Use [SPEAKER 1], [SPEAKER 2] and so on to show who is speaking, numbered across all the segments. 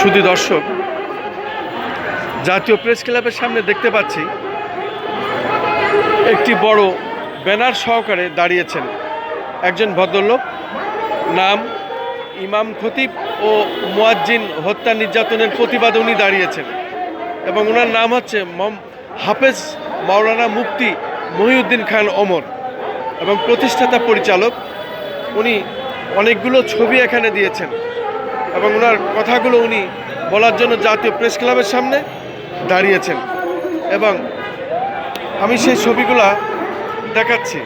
[SPEAKER 1] শুধু দর্শক, জাতীয় প্রেস ক্লাবের সামনে দেখতে পাচ্ছি একটি বড় ব্যানার সহকারে দাঁড়িয়েছেন একজন ভদ্রলোক। নাম ইমাম খতিব ও মুয়াজ্জিন হত্যা নির্যাতনের প্রতিবাদে উনি দাঁড়িয়েছেন এবং ওনার নাম হচ্ছে মম, হাফেজ মাওলানা মুফতি মহিউদ্দিন খান ওমর এবং প্রতিষ্ঠাতা পরিচালক, উনি অনেকগুলো ছবি এখানে দিয়েছেন। এবং ওনার কথাগুলো উনি বলার জন্য জাতীয় প্রেস ক্লাবের সামনে দাঁড়িয়েছেন। এবং আমি সেই ছবিগুলা দেখাচ্ছি।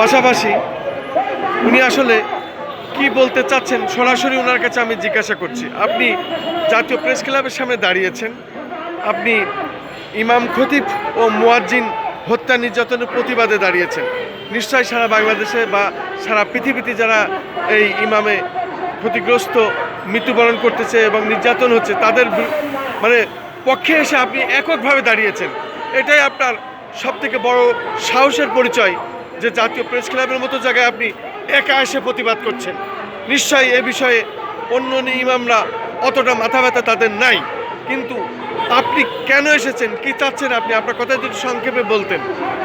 [SPEAKER 1] পাশাপাশি উনি আসলে কি বলতে চাচ্ছেন সরাসরি ওনার কাছে আমি জিজ্ঞাসা করছি। আপনি জাতীয় প্রেস ক্লাবের সামনে দাঁড়িয়েছেন। আপনি ইমাম খতিব ও মুয়াজ্জিন হত্যা নির্যাতনের প্রতিবাদে দাঁড়িয়েছেন। নিশ্চয়ই সারা বাংলাদেশে বা সারা পৃথিবীতে যারা এই ইমামে ক্ষতিগ্রস্ত, মৃত্যুবরণ করতেছে এবং নির্যাতন হচ্ছে, তাদের মানে পক্ষে এসে আপনি এককভাবে দাঁড়িয়েছেন। এটাই আপনার সবথেকে বড় সাহসের পরিচয় যে জাতীয় প্রেস ক্লাবের মতো জায়গায় আপনি একা এসে প্রতিবাদ করছেন। নিশ্চয়ই এ বিষয়ে অন্য ইমামরা অতটা মাথা ব্যথা তাদের নাই। কিন্তু আপনি কেন এসেছেন, কি চাচ্ছেন আপনি? আপনার কথা যদি সংক্ষেপে বলতেন।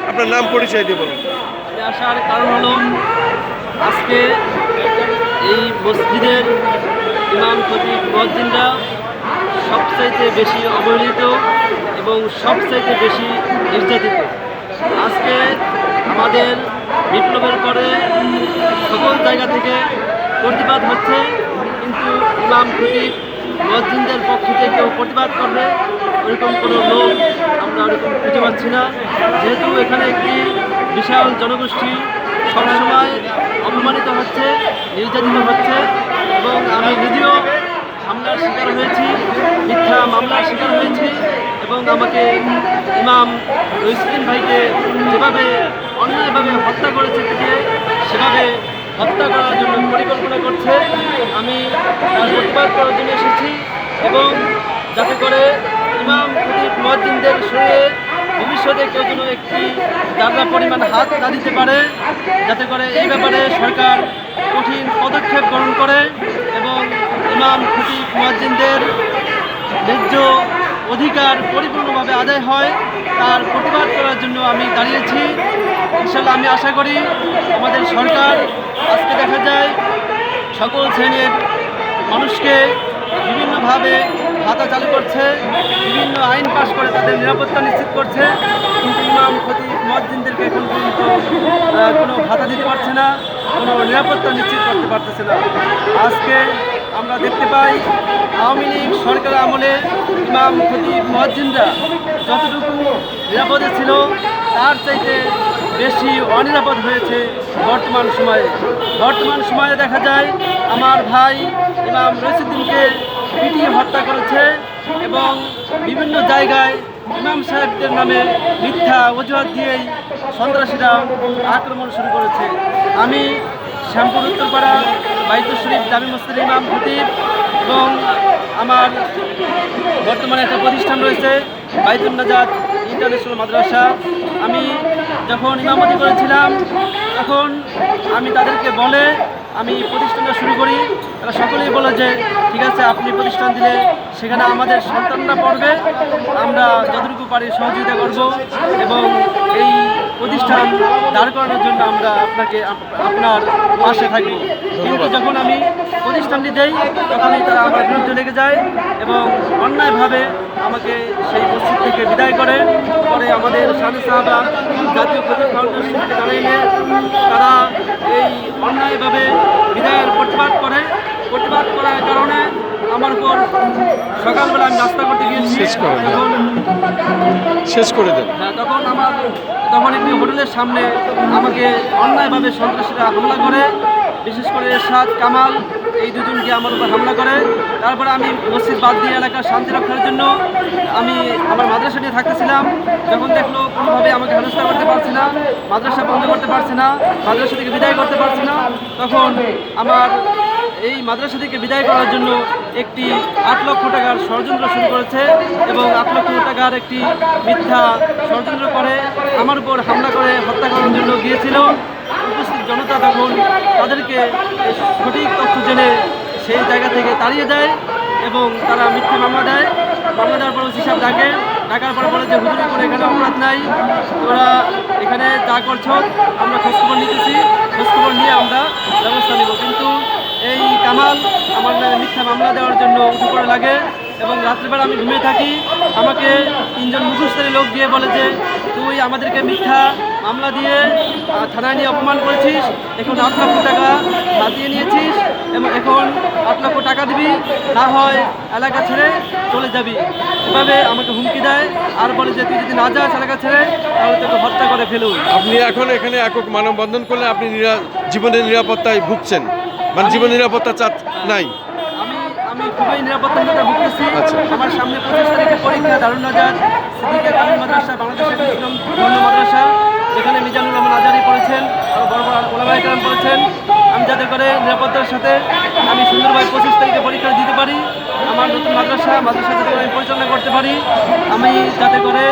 [SPEAKER 1] আপনার নাম পরিচয় দিয়ে বলুন।
[SPEAKER 2] আসার কারণ হলো, আজকে মসজিদের ইমাম খতিব মসজিদরা সবচাইতে বেশি অবহেলিত এবং সবচাইতে বেশি নির্যাতিত। আজকে আমাদের বিপ্লবের পরে সকল জায়গা থেকে প্রতিবাদ হচ্ছে, কিন্তু ইমাম খতিব মসজিদের পক্ষ থেকে কেউ প্রতিবাদ করবে ওরকম কোনো লোক আমরা ওরকম খুঁজে পাচ্ছি না। যেহেতু এখানে একটি বিশাল জনগোষ্ঠী সবসময় অপমানিত হচ্ছে, নির্যাতিত হচ্ছে এবং আমি নিজেও হামলার শিকার হয়েছি, মিথ্যা মামলার শিকার হয়েছি এবং আমাকে ইমাম রইসুদ্দিন ভাইকে যেভাবে অন্যায়ভাবে হত্যা করেছে থেকে সেভাবে হত্যা করার জন্য পরিকল্পনা করছে, আমি তার প্রতিবাদ করার জন্য এসেছি এবং যাতে করে ইমাম খতিব মহাজিনদের শরীরে ভবিষ্যতে কেউ যেন একটি দাদা পরিমাণ হাত না দিতে পারে, যাতে করে এই ব্যাপারে সরকার কঠিন পদক্ষেপ গ্রহণ করে এবং ইমাম খতিব মহাজিনদের ন্যায্য অধিকার পরিপূর্ণভাবে আদায় হয়, তার প্রতিবাদ করার জন্য আমি দাঁড়িয়েছি। ইনশাল্লাহ আমি আশা করি আমাদের সরকার আজকে দেখা যায় সকল শ্রেণির মানুষকে বিভিন্নভাবে ভাতা চালু করছে, বিভিন্ন আইন পাশ করে তাদের নিরাপত্তা নিশ্চিত করছে, কিন্তু ইমাম খতিব মসজিদদেরকে এখন পর্যন্ত কোনো ভাতা দিতে পারছে না, কোনো নিরাপত্তা নিশ্চিত করতে পারতেছে না। আজকে আমরা দেখতে পাই, আওয়ামী লীগ সরকার আমলে ইমাম খতিব মসজিদরা যতটুকু নিরাপদে ছিল, তার চাইতে বেশি অনিরাপদ হয়েছে বর্তমান সময়ে। বর্তমান সময়ে দেখা যায়, আমার ভাই ইমাম রশিদ্দিনকে পিটিয়ে হত্যা করেছে এবং বিভিন্ন জায়গায় ইমাম সাহেবদের নামে মিথ্যা অজুহাত দিয়েই সন্ত্রাসীরা আক্রমণ শুরু করেছে। আমি শ্যামপুর উত্তরপাড়া বাইতুল শরীফ জামি মসজিদ ইমাম খতিব এবং আমার বর্তমানে একটা প্রতিষ্ঠান রয়েছে, বাইতুল নাজাদ ইন্টারন্যাশনাল মাদ্রাসা। আমি যখন ইমামতি করেছিলাম, তখন আমি তাদেরকে বলে আমি প্রতিষ্ঠানটা শুরু করি। তারা সকলেই বলে যে, ঠিক আছে, আপনি প্রতিষ্ঠান দিলে সেখানে আমাদের সন্তানরা পড়বে। আমরা যতটুকু পারি সহযোগিতা করব এবং এই প্রতিষ্ঠান দাঁড় করানোর জন্য আমরা আপনাকে আপনার পাশে থাকব। কিন্তু যখন আমি প্রতিষ্ঠানটি দেই, তখনই তারা আমার বিরুদ্ধে লেগে যায় এবং অন্যায়ভাবে আমাকে সেই মসজিদ থেকে বিদায় করে। পরে আমাদের স্বামী সাহাবা জাতীয় ফাউন্ডেশনকে জানাইলে তারা এই অন্যায়ভাবে বিদায়ের প্রতিবাদ করে প্রতিবাদ করার কারণে আমার উপর সকালবেলা আমি নাস্তা করতে গিয়েছি।
[SPEAKER 1] শেষ করে দেন। শেষ করে দেন।
[SPEAKER 2] হ্যাঁ, তখন আমার তখন একটি হোটেলের সামনে আমাকে অন্যায়ভাবে সন্ত্রাসীরা হামলা করে বিশেষ করে এরশাদ কামাল এই দুজনকে আমার উপর হামলা করে। তারপরে আমি মসজিদ বাদ দিয়ে এলাকার শান্তি রক্ষার জন্য আমি আমার মাদ্রাসা নিয়ে থাকতেছিলাম। যখন দেখল কোনোভাবে আমাকে হেনস্থা করতে পারছি না মাদ্রাসা বন্ধ করতে পারছি না মাদ্রাসা থেকে বিদায় করতে পারছি না তখন আমার এই মাদ্রাসা থেকে বিদায় করার জন্য একটি আট লক্ষ টাকার ষড়যন্ত্র শুরু করেছে এবং আট লক্ষ টাকার একটি মিথ্যা ষড়যন্ত্র করে, আমার উপর হামলা করে, হত্যা করার জন্য গিয়েছিল। উপস্থিত জনতা তখন তাদেরকে সঠিক তথ্য জেনে সেই জায়গা থেকে তাড়িয়ে দেয় এবং তারা মিথ্যা মামলা দেয়। মামলা দেওয়ার পর ওসি সাহেব ডাকে। ডাকার পরে বলে যে, হুজুরি করে এখানে অপরাধ নাই। তোরা এখানে যা করছ, আমরা খোঁজখবর নিতেছি। খোঁজখবর নিয়ে আমরা ব্যবস্থা নেব। কিন্তু এই কামাল আমার নামে মিথ্যা মামলা দেওয়ার জন্য উঠে পড়ে লাগে এবং রাত্রিবেলা আমি ঘুমিয়ে থাকি। আমাকে তিনজন মুখস্থলী লোক দিয়ে বলে যে, তুই আমাদেরকে মিথ্যা মামলা দিয়ে থানায় নিয়ে অপমান করেছিস, এখন আট লক্ষ টাকা হাতিয়ে নিয়েছিস এবং এখন আট লক্ষ টাকা দিবি, না হয় এলাকা ছেড়ে চলে যাবি। এভাবে আমাকে হুমকি দেয় আর বলে যে, তুই যদি না যাস এলাকা ছেড়ে, তাহলে তোকে হত্যা করে ফেলুন।
[SPEAKER 1] আপনি এখন এখানে একক মানববন্ধন করলে আপনি নিরা- জীবনের নিরাপত্তায় ভুগছেন। মানে জীবন নিরাপত্তা চাপ নাই।
[SPEAKER 2] আমি আমি খুবই নিরাপত্তাহীনতা ভুগতেছি
[SPEAKER 1] আচ্ছা।
[SPEAKER 2] আমার সামনে পঁচিশ তারিখে পরীক্ষা দারুণ নাজার সিদ্দিকের কামিল মাদ্রাসা বাংলাদেশের ইসলাম ধর্ম মাদ্রাসা। এখানে মিজানুর রহমান আজারি পড়েছেন আরও বড় বড় ওলামাই কালাম পড়েছেন। আমি যাতে করে নিরাপত্তার সাথে আমি সুন্দরভাবে পঁচিশ তারিখে পরীক্ষা দিতে পারি। আমার নতুন মাদ্রাসা মাদ্রাসা যাতে করে আমি পরিচালনা করতে পারি। আমি যাতে করে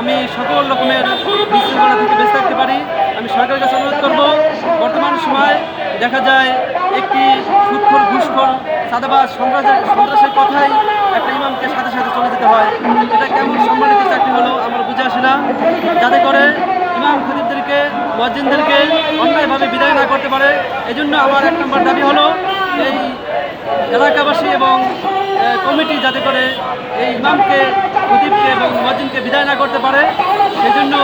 [SPEAKER 2] আমি সকল রকমের বিশৃঙ্খলা থেকে বেঁচে থাকতে পারি। আমি সরকারের কাছে অনুরোধ করব বর্তমান সময় দেখা যায় একটি সুৎখর ঘুষখোর সাদাবাজ সন্ত্রাসের সন্ত্রাসের কথাই একটা ইমামকে সাথে সাথে চলে যেতে হয়। এটা কেমন সম্মানিত চাকরি হলো আমার বুঝে আসে না। যাতে করে ইমাম খরিদদেরকে মসজিদদেরকে অন্যায়ভাবে বিদায় না করতে পারে, এজন্য আমার এক নম্বর দাবি হলো এই এলাকাবাসী এবং কমিটি যাতে করে এই ইমামকে, খতিবকে এবং মসজিদকে বিদায় না করতে পারে, সেজন্য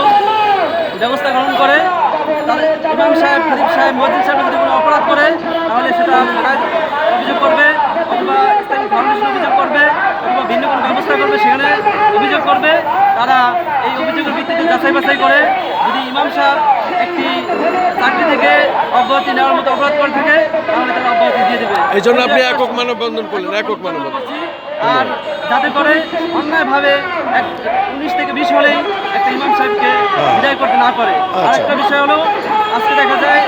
[SPEAKER 2] ব্যবস্থা গ্রহণ করে। তাহলে ইমাম সাহেব, খতিব সাহেব মসজিদ সাহেব অপরাধ করে তাহলে সেটা থানায় অভিযোগ করবে অথবা ইসলামিক ফাউন্ডেশন অভিযোগ করবে অথবা ভিন্ন কোনো ব্যবস্থা করবে সেখানে অভিযোগ করবে। তারা এই অভিযোগের ভিত্তিতে যাচাই বাছাই করে যদি ইমাম সাহেব একটি চাকরি থেকে অব্যাহতি নেওয়ার মতো অপরাধ করে থাকে তাহলে তারা অব্যাহতি দিয়ে দেবে।
[SPEAKER 1] এই জন্য আপনি একক মানববন্ধন করলেন একক মানববন্ধন।
[SPEAKER 2] আর যাতে করে অন্যায়ভাবে এক উনিশ থেকে বিশ হলেই একটা ইমাম সাহেবকে বিদায় করতে না পারে। আর
[SPEAKER 1] আচ্ছা।
[SPEAKER 2] একটা বিষয় হলো আজকে দেখা যায়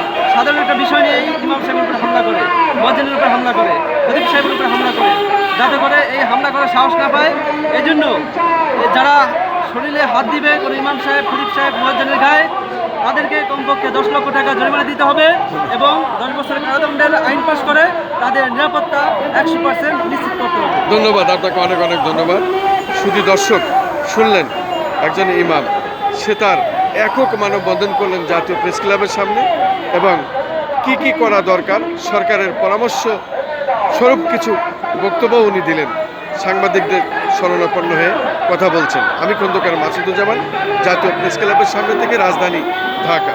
[SPEAKER 2] সাধারণ একটা বিষয় নিয়েই ইমাম সাহেবের উপরে হামলা করে মসজিদের উপরে হামলা করে খদিব সাহেবের উপরে হামলা করে, যাতে করে এই হামলা করার সাহস না পায়। এই জন্য যারা শরীরে হাত দিবে কোনো ইমাম সাহেব খদিব সাহেব মসজিদের গায়ে, তাদেরকে কমপক্ষে দশ লক্ষ টাকা জরিমানা দিতে হবে এবং দশ বছরের কারাদণ্ডের আইন পাশ করে তাদের নিরাপত্তা একশো পার্সেন্ট নিশ্চিত করতে হবে।
[SPEAKER 1] ধন্যবাদ, আপনাকে অনেক অনেক ধন্যবাদ। শুধু দর্শক, শুনলেন একজন ইমাম, সে তার একক মানববন্ধন করলেন জাতীয় প্রেস ক্লাবের সামনে এবং কি কি করা দরকার, সরকারের পরামর্শ স্বরূপ কিছু বক্তব্য উনি দিলেন। সাংবাদিকদের শরণাপন্ন হয়ে কথা বলছেন। আমি খন্দকার মাসুদুজ্জামান, জাতীয় প্রেস ক্লাবের সামনে থেকে রাজধানী ঢাকা।